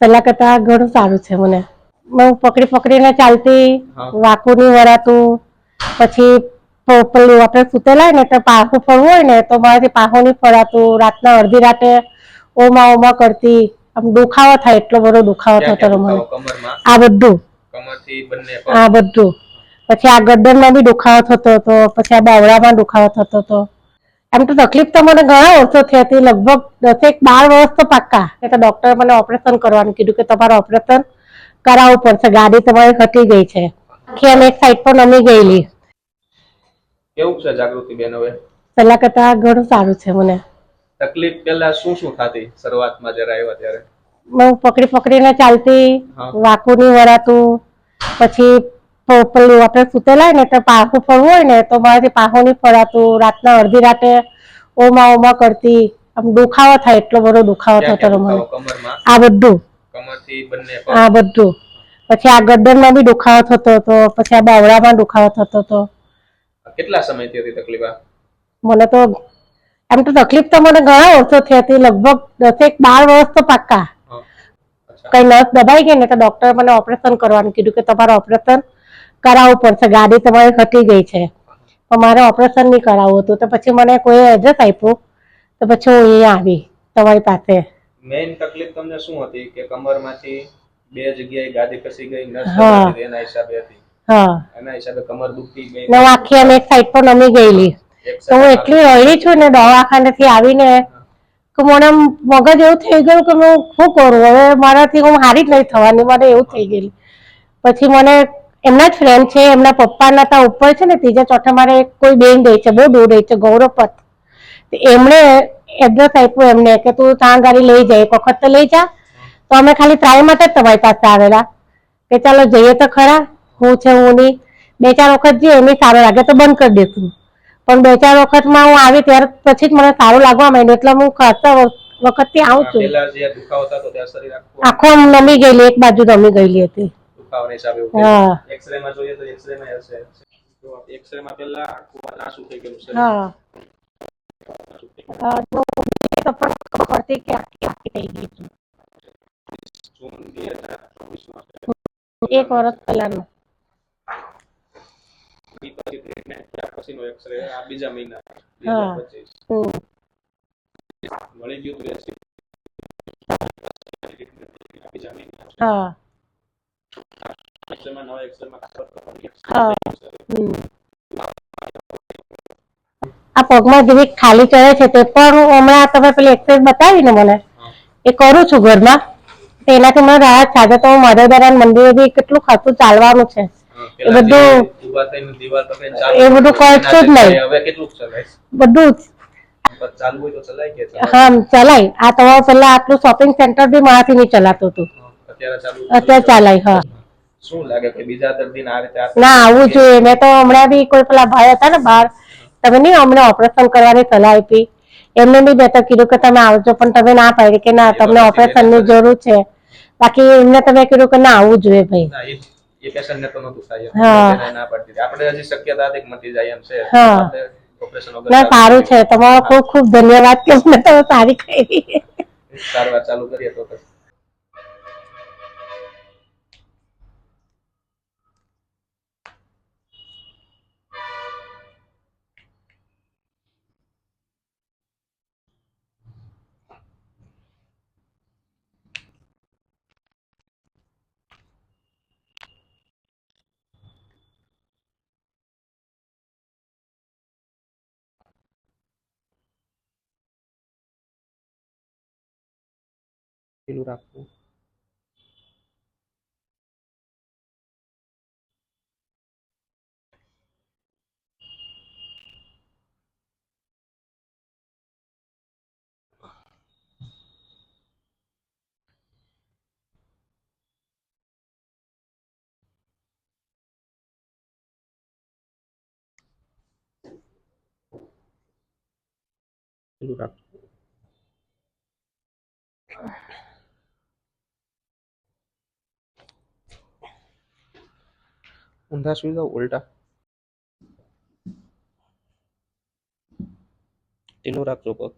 પહેલા કરતા ઘણું સારું છે મને. હું પકડી પકડીને ચાલતી. વાકું નહીં વળાતું પછી પેલું આપણે સુતેલા ને તો પાહું ફરવું હોય ને તો મારાથી પાહું નહીં ફરાતું રાતના અડધી રાતે ઓમા ઓમા કરતી. આમ દુખાવો થાય એટલો બધો દુખાવો થતો મને આ બધું? આ બધું. પછી આ ગરદનમાં બી દુખાવો થતો હતો પછી આ બાવડામાં દુખાવો થતો હતો. એમ તો તકલીફ તો મને ઘણા થયા હતી લગભગ દસેક બાર વર્ષ તો પાક્કા. એટલે ડોક્ટરે મને ઓપરેશન કરવાનું કીધું કે તમારે ઓપરેશન કરાવવું પડશે. ગાડી તમારી ઘટી ગઈ છે. આખી આમ એક સાઈડ પર નમી ગયેલી. કેવું છે જાગૃતિ બેન હવે? પહેલા કરતા ઘણું સારું છે મને. તકલીફ પહેલા શું શું થતી શરૂઆતમાં જયારે આવ્યા ત્યારે? હું પકડી પકડીને ચાલતી વાકુની વાકું વળાતું પછી પેલું આપણે સુતેલા ને તો પાહું ફરવું હોય ને તો મારાથી પાહું નહીં ફરાતું રાતના અડધી રાતે ઓમા ઓમા કરતી. આમ દુખાવો થાય એટલો બધો દુખાવો થતો હતો મને. આ બધું? આ બધું. પછી આ ગરદનમાં બી દુખાવો થતો હતો પછી આ બાવડામાં દુખાવો થતો હતો. કેટલા સમયથી હતી તકલીફ મને તો એમ તો તકલીફ તો મને ઘણા વર્ષોથી હતી લગભગ દસેક બાર વર્ષ તો પાક્કા. કઈ નસ દબાઈ ગઈ ને તો ડોક્ટરે મને ઓપરેશન કરવાનું કીધું કે તમારું ઓપરેશન કરાવવું પડશે ગાડી તમારી ઘટી ગઈ છે. પણ મારે ઓપરેશન નહીં કરાવવું હતું તો પછી મને કોઈ એડ્રેસ આપ્યું? તો પછી હું અહીંયા આવી તમારી પાસે. મેઇન તકલીફ તમને શું હતી કે કમરમાંથી બે જગ્યાએ ગાદી ખસી ગઈ નસ હા. એના હિસાબે હતી. હા. એના હિસાબે કમર દુખતી ગઈ. ને આખી અમે એક સાઈડ પર નમી ગયેલી. તો હું એટલી રડી છું ને દવાખાનેથી આવીને કે મને મગજ એવું થઈ ગયું કે હું શું કરું? હવે મારાથી હું હારી જ નહીં થવાની મને એવું થઈ ગયેલું. પછી મને એમના જ ફ્રેન્ડ છે એમના પપ્પાના ત્યાં ઉપર છે ને ત્રીજા ચોથા મારે કોઈ બેન રહી છે બહુ દૂર રહી છે ગૌરવપથ. એમણે એડ્રેસ આપ્યું એમને કે તું ત્યાં ગાડી લઈ જાય એક વખત તો લઈ જા. તો અમે ખાલી ટ્રાય માટે જ તમારી પાસે આવેલા. કે ચાલો જઈએ તો ખરા હું છે હું નહીં. બે ચાર વખત જઈએ એની સારું લાગે તો બંધ કરી દઈશું પણ બે ચાર વખતમાં હું આવી ત્યારે પછી જ મને સારું લાગવા માંડ્યું એટલે હું ખાસા વખતથી આવું છું. આખું નમી ગયેલી એક બાજુ નમી ગયેલી હતી. દુખાવાના હિસાબે હા. થયું. માં જોઈએ તો X-ray માં હશે તો X-ray માં પહેલા આખું નાસું થઈ ગયું શરીર. હા હા, તો પણ ખબર પડતી કે આખી આખી થઈ ગઈ છે. જૂન 2024 માં એક વર્ષ પહેલાનું પછી treatment થયા પછીનો આ બીજા મહિના હા. મળી ગયું બીજા મહિના હા X-ray માં નવા X-ray માં હા. આ પગમાં જેવી ખાલી ચડે છે તે પણ હું હમણાં તમે પેલી એક્સરસાઇઝ બતાવી ને મને એ કરું છું ઘરમાં. તો એનાથી મને રાહત છે તો હું મધેદારા મંદિરે બી કેટલું ખાતું ચાલવાનું છે. એ બધું- એ બધું કરશું જ નહીં. હવે કેટલું બધું જ. ચલાય? હા ચલાય. આ તમારું પેલા આટલું શોપિંગ સેન્ટર બી મારાથી નહીં ચલાતું હતું અત્યારે ચાલાય હા. શું લાગે કે બીજા દર્દીને આ રીતે ના આવું જોઈએ. મેં તો હમણાં બી કોઈ પેલા ભાઈ હતા ને બહાર તમે નહીં અમને ઓપરેશન કરવાની સલાહ આપી. એમને બી મેં તો કીધું કે તમે આવજો પણ તમે ના પાડી કે ના તમને ઓપરેશનની જરૂર છે. બાકી એમને તમે કીધું કે ના આવવું જોઈએ ભાઈ. એ- એ ને તો નહોતું થાય હા. ના પાડતી હતી. આપણે હજી શક્યતા હતી કે મટી જાય એમ છે. હા. વગર ના સારું છે. તમારો ખૂબ ખૂબ ધન્યવાદ કે મને તમે સારી કરી. સારવાર ચાલુ કરીએ તો પછી. પેલું રાખવું પેલું ઊંધા સુઈ જાઓ ઉલટા. ઢીલું રાખજો પગ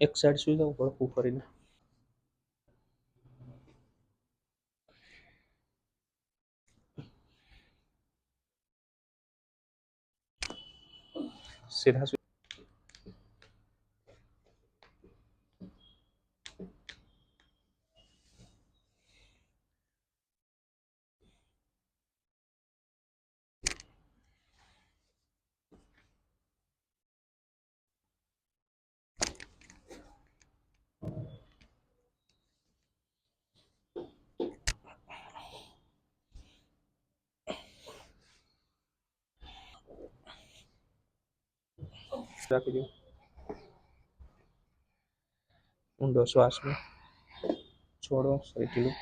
એક સાઈડ સુઈ જાઉં ભડકું કરીને સીધા સુઈ રાખી દો ઊંડો શ્વાસ લો. છોડો શરીર ઢીલું.